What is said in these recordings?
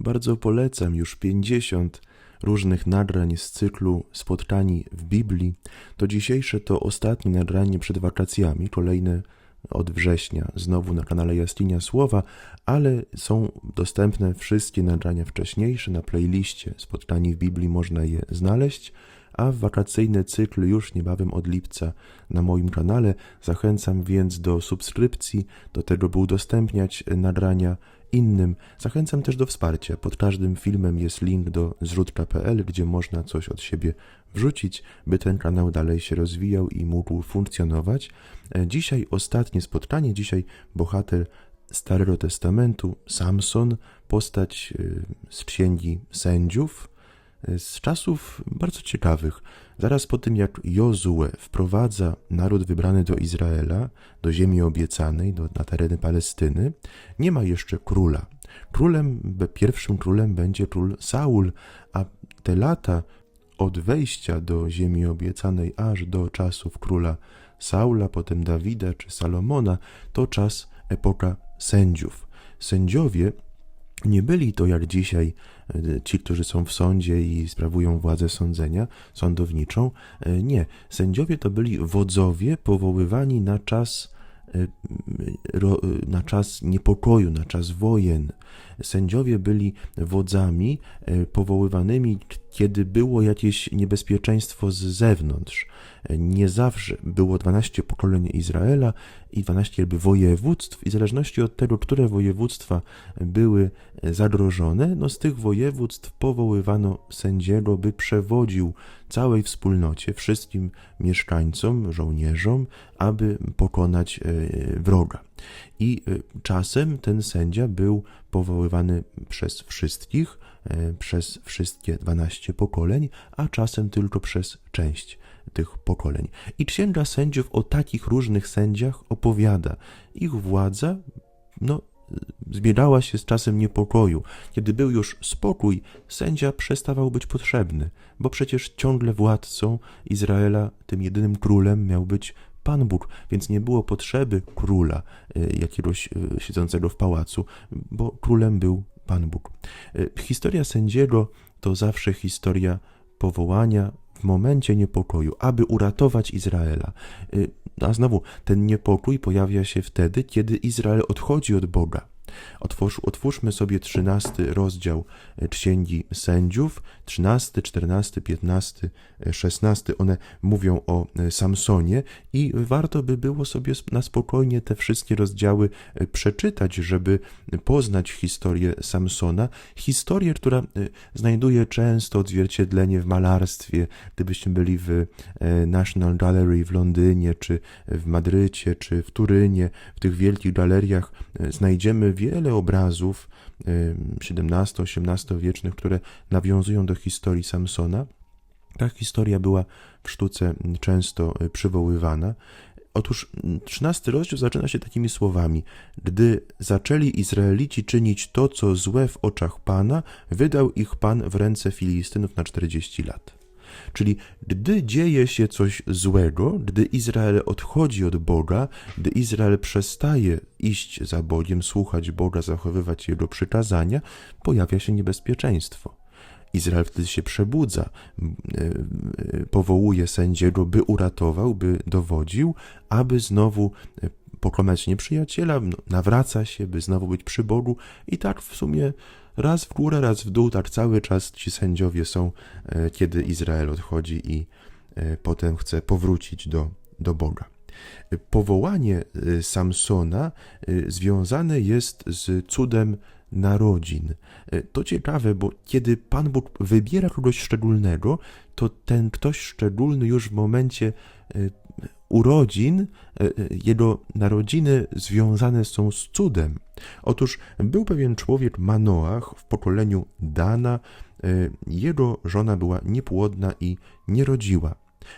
Bardzo polecam już 50 różnych nadrań z cyklu Spotkani w Biblii. To dzisiejsze to ostatnie nagranie przed wakacjami, kolejne od września, znowu na kanale Jaskinia Słowa, ale są dostępne wszystkie nagrania wcześniejsze na playliście Spotkani w Biblii, można je znaleźć, a wakacyjny cykl już niebawem od lipca na moim kanale. Zachęcam więc do subskrypcji, do tego, by udostępniać nagrania innym. Zachęcam też do wsparcia. Pod każdym filmem jest link do zrzutka.pl, gdzie można coś od siebie wrzucić, by ten kanał dalej się rozwijał i mógł funkcjonować. E, Dzisiaj ostatnie spotkanie, dzisiaj bohater Starego Testamentu, Samson, postać y, z księgi sędziów, z czasów bardzo ciekawych. Zaraz po tym, jak Jozue wprowadza naród wybrany do Izraela, do ziemi obiecanej, do, na tereny Palestyny, nie ma jeszcze króla. Królem, pierwszym królem będzie król Saul, a te lata od wejścia do ziemi obiecanej aż do czasów króla Saula, potem Dawida czy Salomona, to czas epoka sędziów. Sędziowie nie byli to jak dzisiaj e, ci, którzy są w sądzie i sprawują władzę sądzenia sądowniczą. E, Nie. Sędziowie to byli wodzowie powoływani na czas, e, na czas niepokoju, na czas wojen. Sędziowie byli wodzami powoływanymi, kiedy było jakieś niebezpieczeństwo z zewnątrz. Nie zawsze było 12 pokoleń Izraela i 12 jakby województw, i w zależności od tego, które województwa były zagrożone, no z tych województw powoływano sędziego, by przewodził całej wspólnocie, wszystkim mieszkańcom, żołnierzom, aby pokonać e, wroga. I e, czasem ten sędzia był powoływany przez wszystkich, e, przez wszystkie 12 pokoleń, a czasem tylko przez część tych pokoleń. I księga sędziów o takich różnych sędziach opowiada. Ich władza, no, zbierała się z czasem niepokoju. Kiedy był już spokój, sędzia przestawał być potrzebny, bo przecież ciągle władcą Izraela, tym jedynym królem miał być Pan Bóg, więc nie było potrzeby króla y, jakiegoś y, siedzącego w pałacu, bo królem był Pan Bóg. Y, Historia sędziego to zawsze historia powołania w momencie niepokoju, aby uratować Izraela. Y, A znowu, ten niepokój pojawia się wtedy, kiedy Izrael odchodzi od Boga. Otwórz, otwórzmy sobie 13 rozdział e, Księgi Sędziów, 13, 14, 15, e, 16. One mówią o e, Samsonie i warto by było sobie na spokojnie te wszystkie rozdziały e, przeczytać, żeby poznać historię Samsona. Historię, która znajduje często odzwierciedlenie w malarstwie. Gdybyśmy byli w National Gallery w Londynie, czy w Madrycie, czy w Turynie, w tych wielkich galeriach znajdziemy wiele obrazów XVII-XVIII wiecznych, które nawiązują do historii Samsona. Ta historia była w sztuce często e, przywoływana. Otóż 13 rozdział zaczyna się takimi słowami: Gdy zaczęli Izraelici czynić to, co złe w oczach Pana, wydał ich Pan w ręce Filistynów na 40 lat. Czyli gdy dzieje się coś złego, gdy Izrael odchodzi od Boga, gdy Izrael przestaje iść za Bogiem, słuchać Boga, zachowywać Jego przykazania, pojawia się niebezpieczeństwo. Izrael wtedy się przebudza, e, powołuje sędziego, by uratował, by dowodził, aby znowu e, pokonać nieprzyjaciela, no, nawraca się, by znowu być przy Bogu i tak w sumie raz w górę, raz w dół, tak cały czas ci sędziowie są, e, kiedy Izrael odchodzi i e, potem chce powrócić do, do Boga. Powołanie e, Samsona związane jest z cudem narodzin. To ciekawe, bo kiedy Pan Bóg wybiera kogoś szczególnego, to ten ktoś szczególny już w momencie urodzin, e, e, jego narodziny związane są z cudem. Otóż był pewien człowiek Manoach w pokoleniu Dana. e, Jego żona była niepłodna i nie rodziła.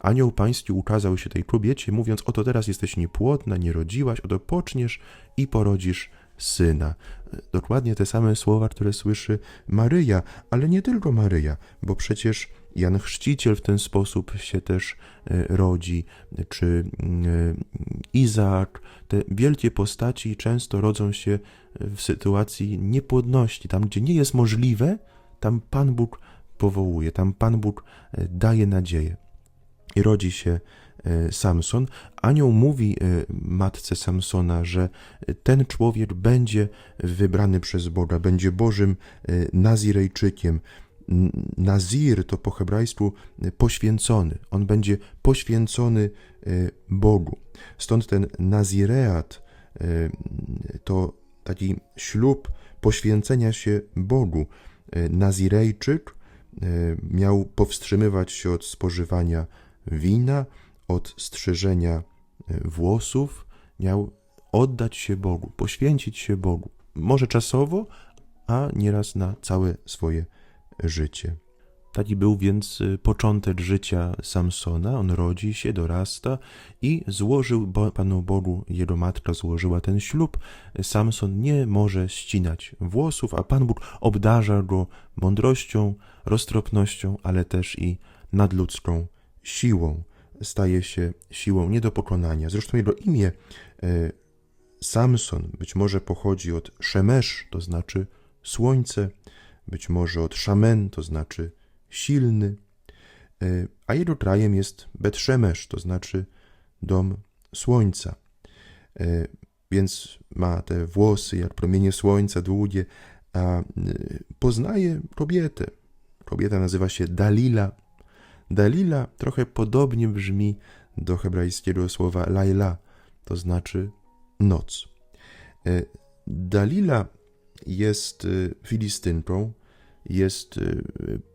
Anioł pański ukazał się tej kobiecie, mówiąc: Oto teraz jesteś niepłodna, nie rodziłaś, oto poczniesz i porodzisz syna. Dokładnie te same słowa, które słyszy Maryja, ale nie tylko Maryja, bo przecież Jan Chrzciciel w ten sposób się też e, rodzi, czy mm, Izaak. Te wielkie postaci często rodzą się w sytuacji niepłodności. Tam, gdzie nie jest możliwe, tam Pan Bóg powołuje, tam Pan Bóg e, daje nadzieję. I rodzi się e, Samson. Anioł mówi e, matce Samsona, że ten człowiek będzie wybrany przez Boga, będzie Bożym Nazirejczykiem. Nazir to po hebrajsku poświęcony. On będzie poświęcony Bogu. Stąd ten Nazireat to taki ślub poświęcenia się Bogu. Nazirejczyk miał powstrzymywać się od spożywania wina, od strzyżenia włosów, miał oddać się Bogu, poświęcić się Bogu. Może czasowo, a nieraz na całe swoje życie. Taki był więc początek życia Samsona. On rodzi się, dorasta i złożył Bo Panu Bogu, jego matka złożyła ten ślub. Samson nie może ścinać włosów, a Pan Bóg obdarza go mądrością, roztropnością, ale też i nadludzką siłą. Staje się siłą nie do pokonania. Zresztą jego imię e, Samson być może pochodzi od Szemesz, to znaczy słońce, być może od Szamen, to znaczy silny, e, a jego krajem jest Betrzemesz, to znaczy dom słońca. E, więc ma te włosy jak promienie słońca długie, a poznaje kobietę. Kobieta nazywa się Dalila. Dalila trochę podobnie brzmi do hebrajskiego słowa Laila, to znaczy noc. E, Dalila jest filistynką, jest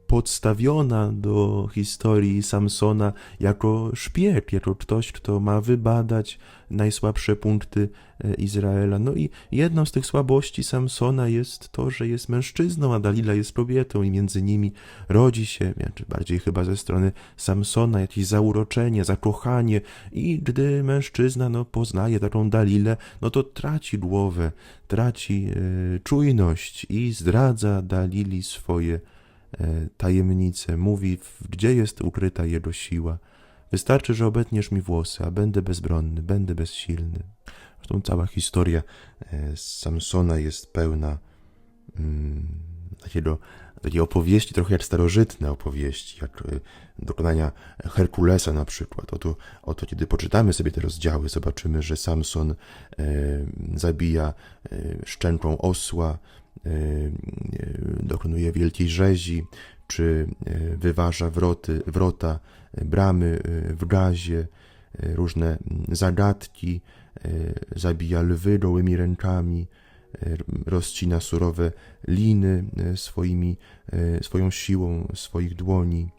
podstawiona do historii Samsona jako szpieg, jako ktoś, kto ma wybadać najsłabsze punkty e, Izraela. No i jedną z tych słabości Samsona jest to, że jest mężczyzną, a Dalila jest kobietą i między nimi rodzi się, czy bardziej chyba ze strony Samsona, jakieś zauroczenie, zakochanie i gdy mężczyzna no, poznaje taką Dalilę, no to traci głowę, traci e, czujność i zdradza Dalili swoje tajemnicę, mówi, gdzie jest ukryta jego siła. Wystarczy, że obetniesz mi włosy, a będę bezbronny, będę bezsilny. Zresztą cała historia e, Samsona jest pełna mm, takiego, takiej opowieści, trochę jak starożytne opowieści, jak e, dokonania Herkulesa na przykład. Oto, oto kiedy poczytamy sobie te rozdziały, zobaczymy, że Samson e, zabija e, szczęką osła, E, dokonuje wielkiej rzezi, czy e, wyważa wroty, wrota, bramy w gazie, różne zagadki, zabija lwy gołymi rękami, rozcina surowe liny swoimi, swoją siłą swoich dłoni.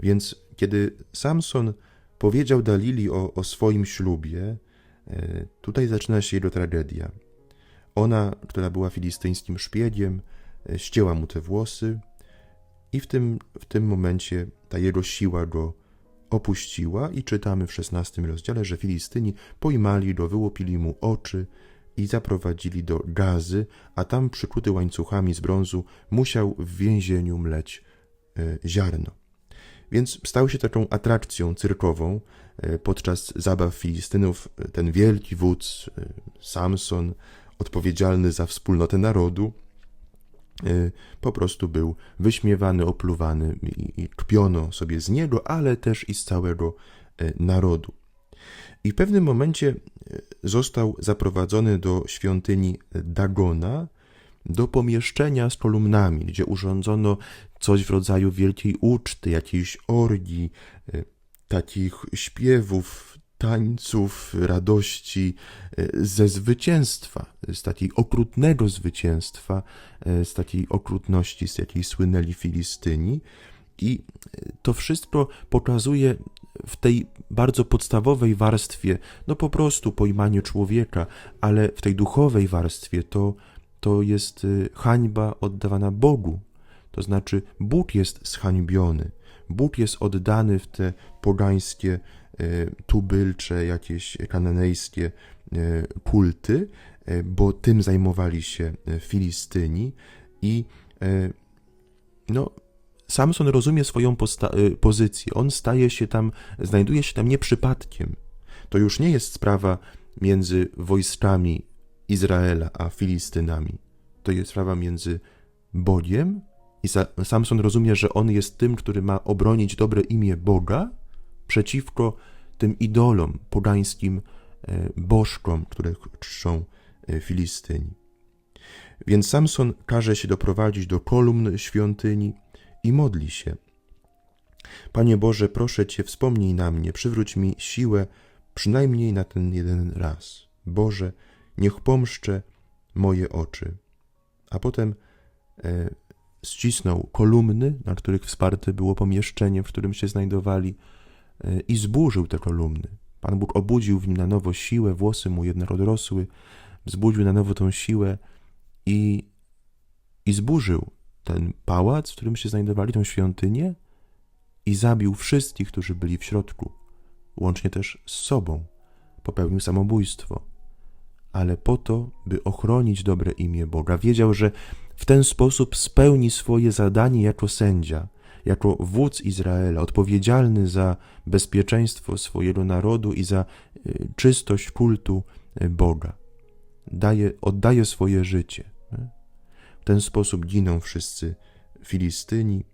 Więc kiedy Samson powiedział Dalili o, o swoim ślubie, tutaj zaczyna się jego tragedia. Ona, która była filistyńskim szpiegiem, e, ścięła mu te włosy i w tym, w tym momencie ta jego siła go opuściła i czytamy w szesnastym rozdziale, że Filistyni pojmali go, wyłopili mu oczy i zaprowadzili do gazy, a tam przykuty łańcuchami z brązu musiał w więzieniu mleć e, ziarno. Więc stał się taką atrakcją cyrkową e, podczas zabaw Filistynów. Ten wielki wódz, Samson, odpowiedzialny za wspólnotę narodu, y, po prostu był wyśmiewany, opluwany i kpiono sobie z niego, ale też i z całego y, narodu. I w pewnym momencie y, został zaprowadzony do świątyni Dagona, do pomieszczenia z kolumnami, gdzie urządzono coś w rodzaju wielkiej uczty, jakiejś orgii, takich śpiewów, tańców, radości, e, ze zwycięstwa, z takiej okrutnego zwycięstwa, e, z takiej okrutności, z jakiej słynęli Filistyni. I e, to wszystko pokazuje w tej bardzo podstawowej warstwie, no po prostu pojmanie człowieka, ale w tej duchowej warstwie to, to jest hańba oddawana Bogu. To znaczy, Bóg jest zhańbiony. Bóg jest oddany w te pogańskie tubylcze, jakieś kananejskie kulty, e, bo tym zajmowali się Filistyni i no, Samson rozumie swoją y, pozycję. On staje się tam, znajduje się tam nie przypadkiem. To już nie jest sprawa między wojskami Izraela a Filistynami. To jest sprawa między Bogiem i Sa- Samson rozumie, że on jest tym, który ma obronić dobre imię Boga przeciwko tym idolom pogańskim e, bożkom, które czczą e, Filistyni. Więc Samson każe się doprowadzić do kolumn świątyni i modli się. Panie Boże, proszę Cię, wspomnij na mnie, przywróć mi siłę przynajmniej na ten jeden raz. Boże, niech pomszczę moje oczy. A potem e, ścisnął kolumny, na których wsparte było pomieszczenie, w którym się znajdowali, i zburzył te kolumny. Pan Bóg obudził w nim na nowo siłę, włosy mu jednak odrosły, wzbudził na nowo tą siłę i, i zburzył ten pałac, w którym się znajdowali, tą świątynię i zabił wszystkich, którzy byli w środku, łącznie też z sobą. Popełnił samobójstwo, ale po to, by ochronić dobre imię Boga. Wiedział, że w ten sposób spełni swoje zadanie jako sędzia, jako wódz Izraela, odpowiedzialny za bezpieczeństwo swojego narodu i za y, czystość kultu y, Boga. Daje, oddaje swoje życie. W ten sposób giną wszyscy Filistyni,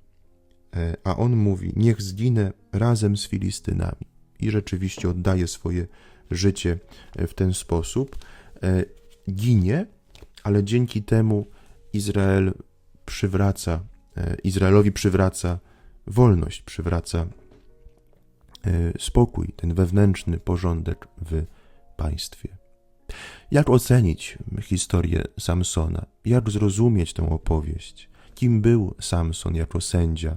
e, a on mówi: Niech zginę razem z Filistynami. I rzeczywiście oddaje swoje życie e, w ten sposób. E, Ginie, ale dzięki temu Izrael przywraca, e, Izraelowi przywraca wolność, przywraca e, spokój, ten wewnętrzny porządek w państwie. Jak ocenić historię Samsona? Jak zrozumieć tę opowieść? Kim był Samson jako sędzia?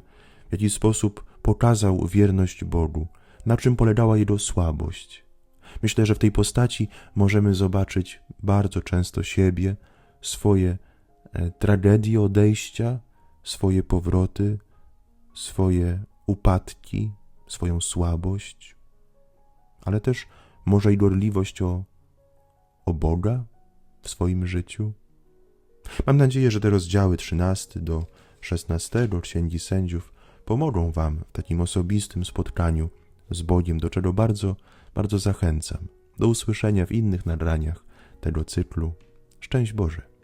W jaki sposób pokazał wierność Bogu? Na czym polegała jego słabość? Myślę, że w tej postaci możemy zobaczyć bardzo często siebie, swoje e, tragedie odejścia, swoje powroty, swoje upadki, swoją słabość, ale też może i gorliwość o o Boga w swoim życiu? Mam nadzieję, że te rozdziały 13 do 16 Księgi Sędziów pomogą Wam w takim osobistym spotkaniu z Bogiem, do czego bardzo, bardzo zachęcam. Do usłyszenia w innych nagraniach tego cyklu. Szczęść Boże!